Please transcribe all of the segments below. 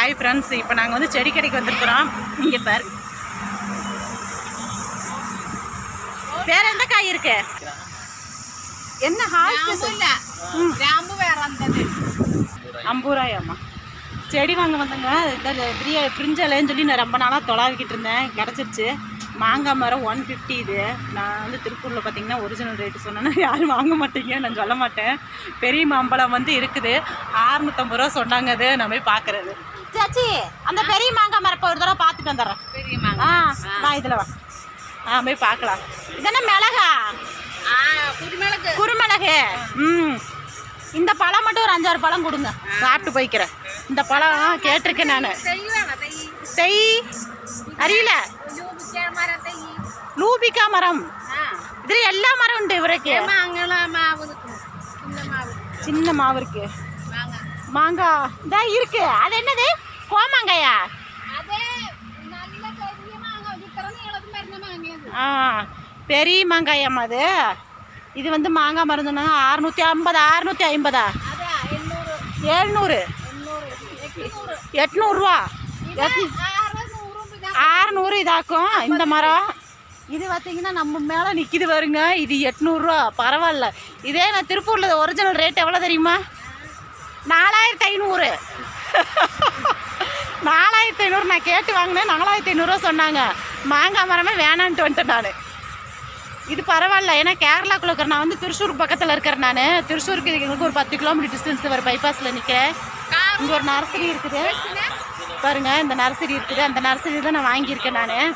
Hi friends இப்போ நாங்கள் வந்து செடி கடைக்கு வந்திருக்கிறோம். இங்கே பாரு. வேற எந்த காய் இருக்கு? என்ன ஹாய் கிராம்பு வேற வந்தது. அம்பூராயம்மா. செடி வாங்க வந்தங்க. இந்த பிரியா பிரிஞ்சலைன்னு சொல்லி நான் ரொம்ப நாளாக தொலாவிக்கிட்டு இருந்தேன். கிடச்சிருச்சு. மாங்காய் மரம் ஒன் ஃபிஃப்டி இது. நான் வந்து திருப்பூரில் பார்த்தீங்கன்னா ஒரிஜினல் ரேட்டு சொன்னேன்னா யாரும் வாங்க மாட்டீங்க. நான் சொல்ல மாட்டேன். பெரிய மாம்பழம் வந்து இருக்குது. ஆறுநூற்றம்பது ரூபா சொன்னாங்க அது. நான் போய் பார்க்குறது சாச்சி அந்த பெரிய மாங்காய் மரப்பை ஒரு தடவை பார்த்துட்டு வந்துடுறேன். பெரிய மாங்காய் ஆ வா இதில் வா. ஆ போய் பார்க்கலாம். இதென்ன மிளகா? குருமிளகு. குருமிளகு. ம். இந்த பழம் மட்டும் ஒரு அஞ்சாறு பழம் கொடுங்க. சாப்பிட்டு போய்க்கிறேன். இந்த பழம் கேட்டிருக்கேன் நான். செய். அறியல? லூபிகா மரம் இதில் எல்லா மரம் உண்டு இவருக்கு. சின்ன மாவு இருக்கு. மாங்காய் இதா இருக்கு. அது என்னது? கோமாங்காயா? ஆ பெரிய மாங்காயாம்மா அது. இது வந்து மாங்காய் மருந்துனா அறுநூற்றி ஐம்பதா? அறுநூற்றி ஐம்பதா? எழுநூறு. எட்நூறுரூவா ஆறுநூறு இதாக்கும். இந்த மரம். இது பார்த்தீங்கன்னா நம்ம மேலே நிற்கிது வருங்க இது எட்நூறுரூவா பரவாயில்ல. இதே நான் திருப்பூரில் ஒரிஜினல் ரேட் எவ்வளோ தெரியுமா? நாலாயிரத்தி ஐநூறு. நாலாயிரத்தி ஐநூறு நான் கேட்டு வாங்கினேன். நாலாயிரத்தி ஐநூறுரூவா சொன்னாங்க. மாங்காய் மரமே வேணான்ட்டு வந்துட்டேன் நான். இது பரவாயில்ல. ஏன்னா கேரளாக்குள்ள இருக்கிற நான் வந்து திருச்சூர் பக்கத்தில் இருக்கிறேன் நான். திருச்சூருக்கு எங்களுக்கு ஒரு பத்து கிலோமீட்டர் டிஸ்டன்ஸ் வரும். பைபாஸில் நிற்கிறேன் இங்கே ஒரு நர்சரி இருக்குது. பாருங்கள் இந்த நர்சரி இருக்குது. அந்த நர்சரி தான் நான் வாங்கியிருக்கேன் நான்.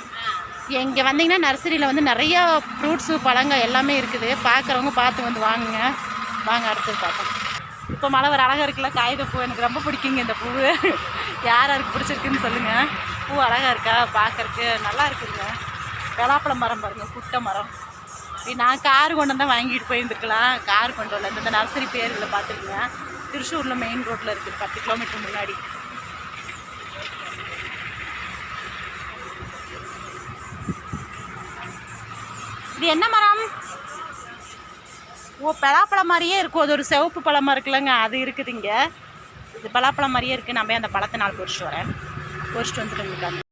இங்கே வந்தீங்கன்னா நர்சரியில் வந்து நிறைய ஃப்ரூட்ஸு பழங்கள் எல்லாமே இருக்குது. பார்க்குறவங்க பார்த்து வந்து வாங்குங்க. வாங்க அடுத்தது பார்ப்போம். இப்போ மழை வர அழகாக இருக்குல்ல? காகித பூ எனக்கு ரொம்ப பிடிக்குங்க இந்த பூ. யார் யாருக்கு பிடிச்சிருக்குன்னு சொல்லுங்கள் பூ அழகாக இருக்கா? பார்க்கறக்கு நல்லா இருக்குதுங்க பலாப்பழம் மரம் பாருங்கள் குட்டை மரம். நான் கார் கொண்டு வந்தால் வாங்கிட்டு போயிருந்துருக்கலாம். கார் கொண்டு வரல. இந்த நர்சரி பேர்களை பார்த்துருக்குங்க திருச்சூரில் மெயின் ரோட்டில் இருக்குது பத்து கிலோமீட்டர் முன்னாடி. இது என்ன மரம்? ஓ பலாப்பழம் மாதிரியே இருக்கும். அது ஒரு சிவப்பு பழமாக இருக்குல்லங்க. அது இருக்குது இங்கே. இது பலாப்பழம் மாதிரியே இருக்குது நான் போய் அந்த பழத்தை நாள் பொறிச்சிட்டு வரேன். பொறிச்சிட்டு வந்துட்டு